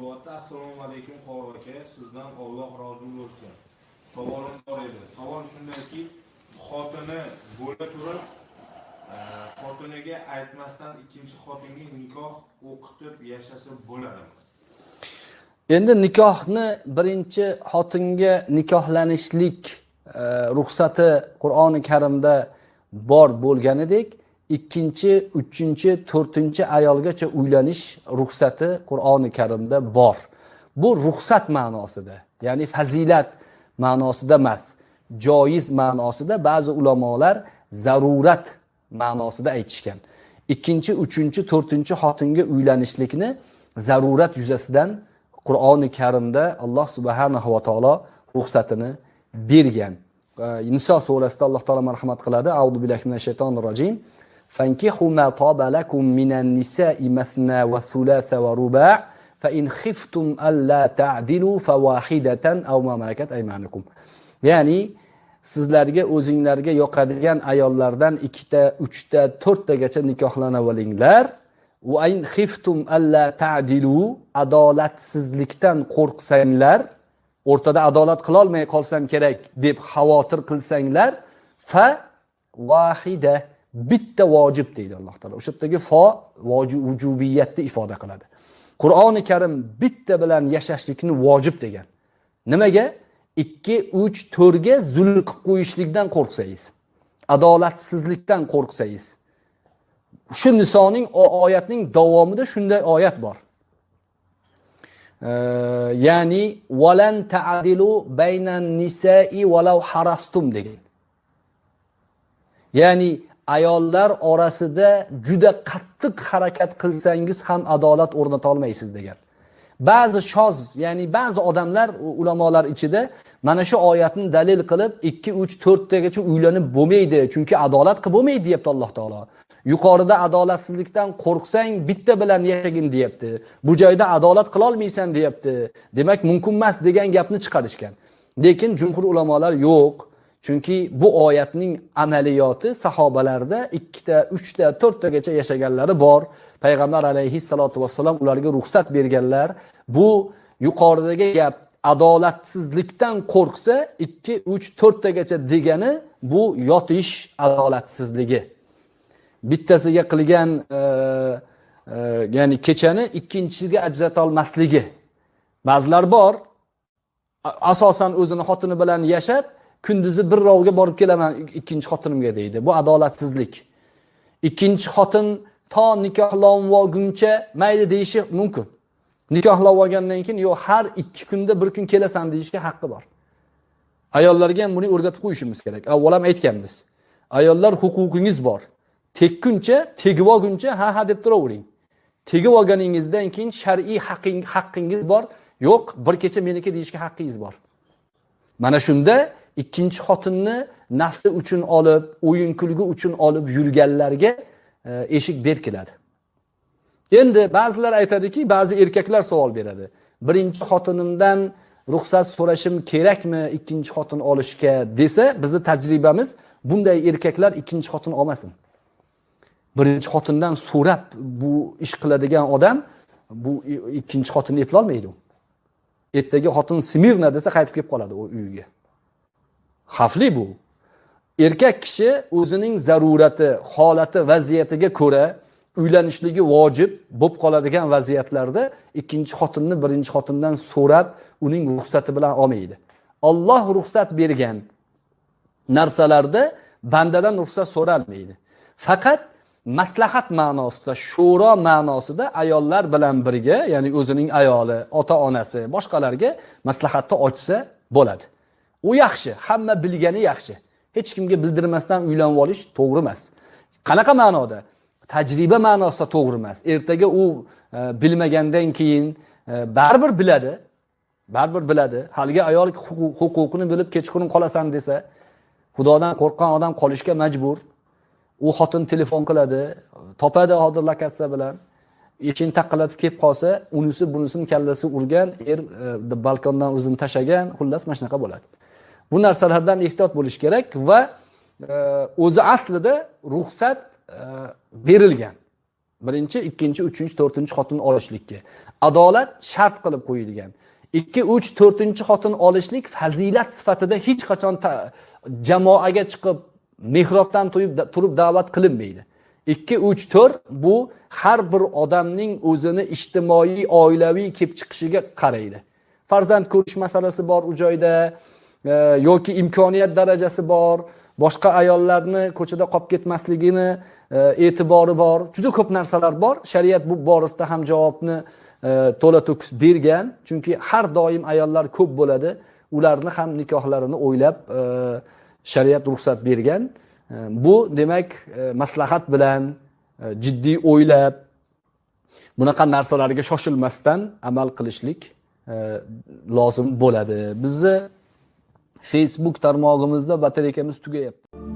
Machimu. Assalomu alaykum qori aka, sizdan Alloh rozi bo'lsin. Savolim bor edi. Savol shundayki, xotini bo'la turib, e, xotiniga aytmasdan ikkinchi xotinga nikoh o'qitib yashasa bo'ladimi? endi nikohni birinchi xotinga nikohlanishlik e, ruxsati qur'oni karimda bor bo'lganidek ikkinchi uchinchi to'rtinchi ayolgacha uylanish ruxsati qur'oni karimda bor. Bu ruxsat ma'nosida ya'ni fazilat ma'nosida emas joiz ma'nosida ba'zi ulamolar zarurat ma'nosida aytishgan. Ikkinchi uchinchi to'rtinchi xotinga uylanishlikni zarurat yuzasidan qur'oni karimda alloh subhanahu va taolo ruxsatini bergan. Niso surasida alloh taolo marhamat qiladi. Audu billahi minash shaytonir rojim. فانكحوا ما طاب لكم minan النساء مثنى va ورباع فإن ruba' fa in khiftum alla ta'dilu fawahidatan aw يعني aymanukum. Ya'ni sizlarga o'zinglarga yoqadigan ayollardan ikkita uchta to'rttagacha nikohlanavolinglar in xiftum alla ta'dilu adolatsizlikdan qo'rqsanglar o'rtada adolat qilolmay qolsam kerak deb xavotir qilsanglar fa vahida bitta vojib deydi alloh taolo. O'sha yerdagi fo vujubiyatni ifoda qiladi. Qur'oni karim bitta bilan yashashlikni vojib degan. Nimaga? Ikki uch to'rtga zulm qilib qo'yishlikdan qo'rqsangiz adolatsizlikdan qo'rqsangiz. Shu nisoning oyatning davomida shunday oyat bor. Ee, ya'ni valan ta'dilu baynan nisai valau harastum degan. Ya'ni ayollar orasida juda qattiq harakat qilsangiz ham adolat o'rnata olmaysiz degan. Ba'zi shoz ya'ni ba'zi odamlar ulamolar ichida mana shu oyatni dalil qilib ikki uch to'rttagacha uylanib bo'lmaydi chunki adolat qilib bo'lmaydi deyapti alloh taolo. Yuqorida adolatsizlikdan qo'rqsang bitta bilan yashagin deyapti. Bu joyda adolat qilolmaysan deyapti. Demak mumkin emas degan gapni chiqarishgan. Lekin jumhur ulamolar yo'q. Chunki bu oyatning amaliyoti sahobalarda ikkita uchta to'rttagacha yashaganlari bor. Payg'ambar alayhissalotu vassalom ularga ruxsat berganlar. Bu yuqoridagi gap adolatsizlikdan qo'rqsa ikki uch to'rttagacha degani bu yotish adolatsizligi. Bittasiga qilgan e, e, ya'ni kechani ikkinchisiga ajratolmasligi ba'zilar bor asosan o'zini xotini bilan yashab kunduzi bir rovga borib kelaman ikkinchi xotinimga deydi. Bu adolatsizlik. Ikkinchi xotin to nikohlanib olguncha mayli deyishi mumkin. Nikohlab olgandan keyin yo'q har ikki kunda bir kun kelasan deyishga haqqi bor. Ayollarga ham buni o'rgatib qo'yishimiz kerak. Avval ham aytganmiz. Ayollar huquqingiz bor. Tekkuncha tegib olguncha ha ha deb turavering tegib olganingizdan keyin shar'iy haqqing- haqqingiz bor. Yo'q bir kecha meniki deyishga haqqingiz bor. Mana shunda ikkinchi xotinni nafsi uchun olib o'yin kulgi uchun olib yurganlarga e, eshik berkiladi. Endi ba'zilar aytadiki ba'zi erkaklar savol beradi. Birinchi xotinimdan ruxsat so'rashim kerakmi ikkinchi xotin olishga desa bizni tajribamiz bunday erkaklar ikkinchi xotin olmasin. Birinchi xotindan so'rab bu ish qiladigan odam bu ikkinchi xotinni eplolmaydi u. Ertaga xotin smirna desa qaytib kelib qoladi u uyiga. Xavfli bu. Erkak kishi o'zining zarurati holati vaziyatiga ko'ra uylanishligi vojib bo'lib qoladigan vaziyatlarda ikkinchi xotinni birinchi xotindan so'rab uning ruxsati bilan olmaydi. Olloh ruxsat bergan narsalarda bandadan ruxsat so'ralmaydi. Faqat maslahat ma'nosida sho'ro ma'nosida ayollar bilan birga ya'ni o'zining ayoli ota onasi boshqalarga maslahatni ochsa bo'ladi. U yaxshi hamma bilgani yaxshi. Hech kimga bildirmasdan uylanib olish to'g'ri emas. Qanaqa ma'noda? Tajriba ma'nosida to'g'ri emas. Ertaga u e, bilmagandan keyin e, baribir biladi baribir biladi. Haligi ayol huquq- huquqini bilib kechqurun qolasan desa xudodan qo'rqqan odam qolishga majbur. U xotin telefon qiladi topadi hozir lokatsiya bilan. Eshikni taqillatib kelib qolsa unisi bunisini kallasi urgan er e, balkondan o'zini tashlagan xullas mana shunaqa bo'ladi. Bu narsalardan ehtiyot bo'lish kerak va e, o'zi aslida ruxsat e, berilgan. Birinchi ikkinchi uchinchi to'rtinchi xotin olishlikka. Adolat shart qilib qo'yilgan. Ikki uch to'rtinchi xotin olishlik fazilat sifatida hech qachon jamoaga chiqib mehrobdan turib turib da'vat qilinmaydi. Ikki uch to'rt bu har bir odamning o'zini ijtimoiy oilaviy kelib chiqishiga qaraydi. Farzand ko'rish masalasi bor u joyda yoki imkoniyat darajasi bor boshqa ayollarni ko'chada qolib ketmasligini e, e'tibori bor juda ko'p narsalar bor. Shariat bu borasida ham javobni e, to'la to'kis bergan. Chunki har doim ayollar ko'p bo'ladi ularni ham nikohlarini o'ylab e, shariat ruxsat bergan. Bu demak maslahat bilan jiddiy o'ylab bunaqa narsalarga shoshilmasdan amal qilishlik lozim bo'ladi. Bizni facebook tarmog'imizda batareykamiz tugayapti